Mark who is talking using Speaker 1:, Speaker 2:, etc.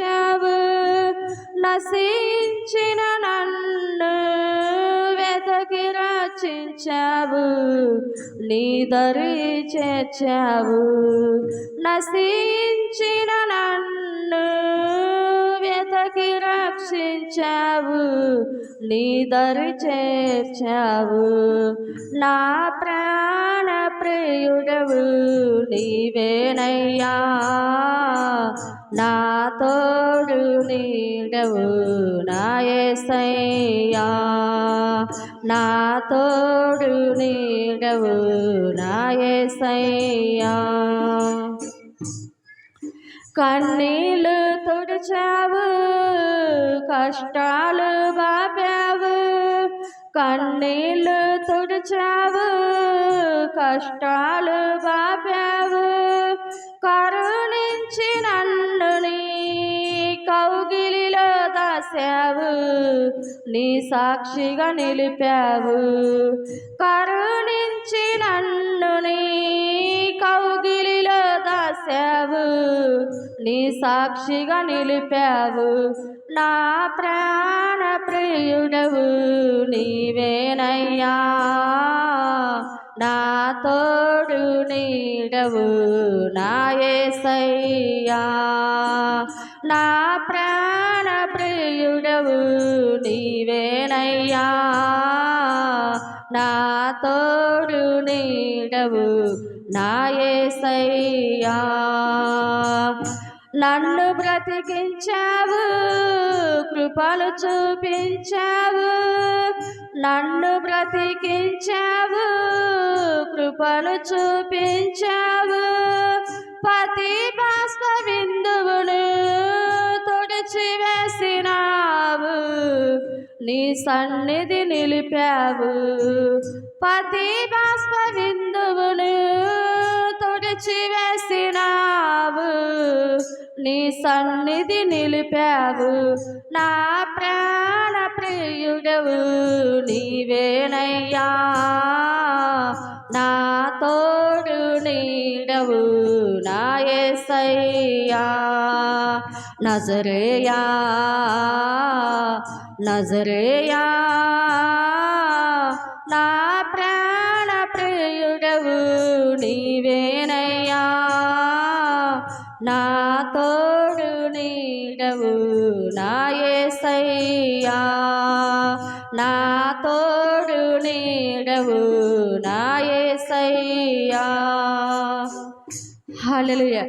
Speaker 1: చెవు నశించిన నన్ను వెతకి రచించావు నీ దరి చేర్చావు. నశించిన నన్ను వెతకి రక్షించావు. నీ దరి చేర్చావు. నా ప్రాణ ప్రియుడవు నీవేనయ్యా. నా తోడు నీడవు నాయసయ్యా. నా తోడు నీడవు నాయసయ్యా. కన్నీళ్ళు తుడిచావు కష్టాలు బాపావు కన్నీళ్ళు తుడిచావు కష్టాలు బాపావు రాశావు నీ సాక్షిగా నిలిపావు. కరుణించి నన్ను నీ కౌగిలిలో దాశావు నీ సాక్షిగా నిలిపావు. నా ప్రాణ ప్రియుడవు నీవేనయ్యా. నా తోడు నీడవు నా ఏసయ్యా. నా ప్రాణ ప్రియుడవు నీవేనయ్యా. నా తోడు నీడవు నాయసయ్యా నన్ను బ్రతికించావు కృపలు చూపించావు. నన్ను బ్రతికించావు కృపలు చూపించావు. పతి బాష్ప నీ సన్నిధి నిలిపావు. పతి బాష్ప బిందువును తొడిచి వేసినావు నీ సన్నిధి నిలిపావు. నా ప్రాణ ప్రియుడవు నీవేనయ్యా. నా తోడు నీడవు నా ఏసయ్యా. నజరేయా. నజరేయా నా ప్రాణ ప్రియుడవు నీవేనయ్యా నా తోడు నీడవు నాయసయ్యా నా తోడు నీడవు నాయసయ్యా హల్లెలూయా